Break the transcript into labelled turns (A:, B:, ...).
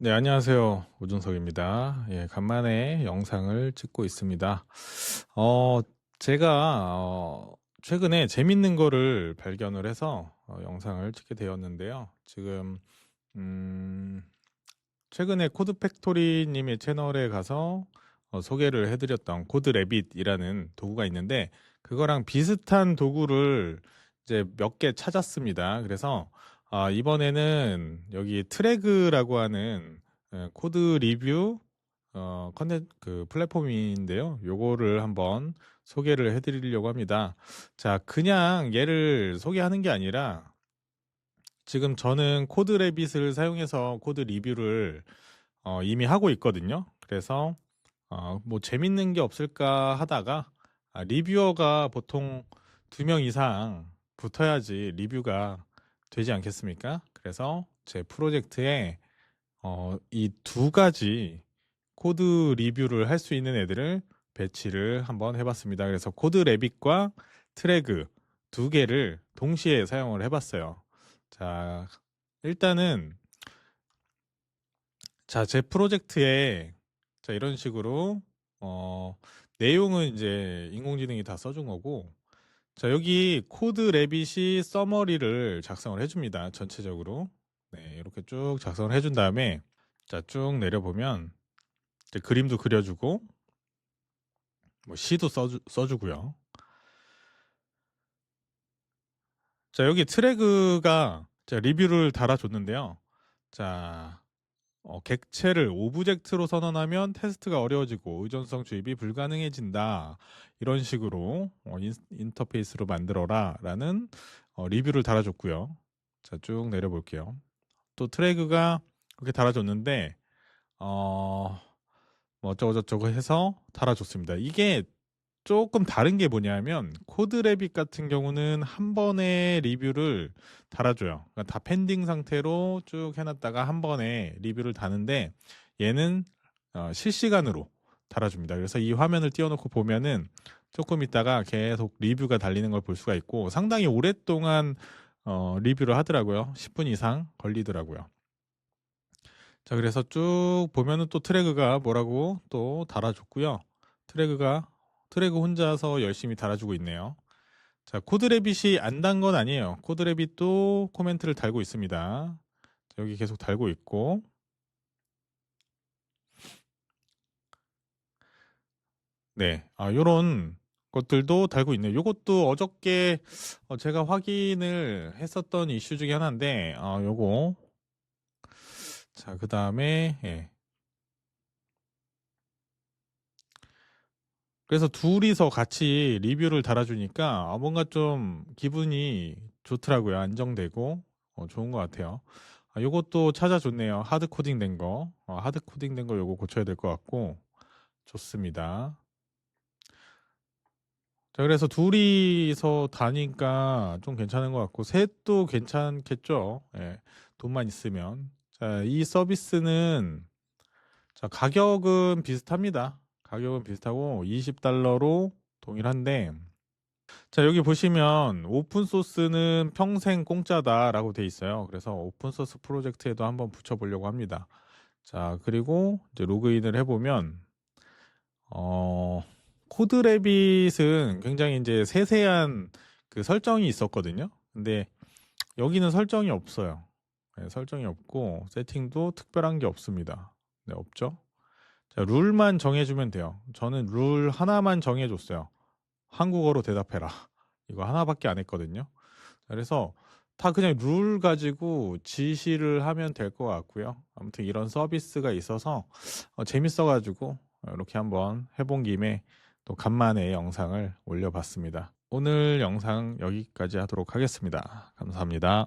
A: 네, 안녕하세요. 오준석입니다. 예, 간만에 영상을 찍고 있습니다. 어, 제가, 어, 최근에 재밌는 거를 발견을 해서 어, 영상을 찍게 되었는데요. 지금, 음, 최근에 코드 팩토리 님의 채널에 가서 어, 소개를 해드렸던 코드 래빗이라는 도구가 있는데, 그거랑 비슷한 도구를 이제 몇 개 찾았습니다. 그래서 아, 이번에는 여기 트래그라고 하는 예, 코드 리뷰 어, 컨텐 그 플랫폼인데요. 요거를 한번 소개를 해 드리려고 합니다. 자, 그냥 얘를 소개하는 게 아니라 지금 저는 코드 레빗을 사용해서 코드 리뷰를 어, 이미 하고 있거든요. 그래서 어, 뭐 재밌는 게 없을까 하다가 아, 리뷰어가 보통 두 명 이상 붙어야지 리뷰가 되지 않겠습니까? 그래서 제 프로젝트에 어, 이 두 가지 코드 리뷰를 할 수 있는 애들을 배치를 한번 해봤습니다. 그래서 코드 레빗과 트래그 두 개를 동시에 사용을 해봤어요. 자, 일단은 자, 제 프로젝트에 자, 이런 식으로 어, 내용은 이제 인공지능이 다 써준 거고 자, 여기 코드 레빗이 서머리를 작성을 해줍니다. 전체적으로. 네, 이렇게 쭉 작성을 해준 다음에, 자, 쭉 내려보면, 그림도 그려주고, 뭐, 시도 써주, 써주고요. 자, 여기 트래그가, 자, 리뷰를 달아줬는데요. 자, 어, 객체를 오브젝트로 선언하면 테스트가 어려워지고 의존성 주입이 불가능해진다. 이런 식으로 어, 인, 터페이스로 만들어라 라는 어, 리뷰를 달아줬고요. 자, 쭉 내려볼게요. 또 트래그가 이렇게 달아줬는데 어, 뭐 어쩌고저쩌고 해서 달아줬습니다. 이게 조금 다른 게 뭐냐면 코드래빗 같은 경우는 한 번에 리뷰를 달아줘요. 그러니까 다 펜딩 상태로 쭉 해놨다가 한 번에 리뷰를 다는데 얘는 어, 실시간으로 달아줍니다. 그래서 이 화면을 띄워놓고 보면은 조금 있다가 계속 리뷰가 달리는 걸 볼 수가 있고 상당히 오랫동안 어, 리뷰를 하더라고요. 10분 이상 걸리더라고요. 자, 그래서 쭉 보면은 또 트래그가 뭐라고 또 달아줬고요. 트래그가 트래그 혼자서 열심히 달아주고 있네요. 자, 코드래빗이 안 단 건 아니에요. 코드래빗도 코멘트를 달고 있습니다. 여기 계속 달고 있고. 네, 아, 요런 것들도 달고 있네요. 요것도 어저께 어, 제가 확인을 했었던 이슈 중에 하나인데, 어, 요거. 자, 그 다음에, 예. 그래서 둘이서 같이 리뷰를 달아주니까 아, 뭔가 좀 기분이 좋더라고요. 안정되고 어, 좋은 것 같아요. 아, 요것도 찾아줬네요. 하드 코딩 된 거. 어, 하드 코딩 된 거 요거 고쳐야 될 것 같고 좋습니다. 자, 그래서 둘이서 다니까 좀 괜찮은 것 같고 셋도 괜찮겠죠. 예, 돈만 있으면. 자, 이 서비스는 자, 가격은 비슷합니다. 가격은 비슷하고 20달러로 동일한데 자 여기 보시면 오픈소스는 평생 공짜다라고 돼 있어요. 그래서 오픈소스 프로젝트에도 한번 붙여보려고 합니다. 자 그리고 이제 로그인을 해보면 어 코드래빗은 굉장히 이제 세세한 그 설정이 있었거든요. 근데 여기는 설정이 없어요. 네, 설정이 없고 세팅도 특별한 게 없습니다. 네 없죠 자, 룰만 정해주면 돼요. 저는 룰 하나만 정해줬어요. 한국어로 대답해라. 이거 하나밖에 안 했거든요. 그래서 다 그냥 룰 가지고 지시를 하면 될 것 같고요. 아무튼 이런 서비스가 있어서 어, 재밌어가지고 이렇게 한번 해본 김에 또 간만에 영상을 올려봤습니다. 오늘 영상 여기까지 하도록 하겠습니다. 감사합니다.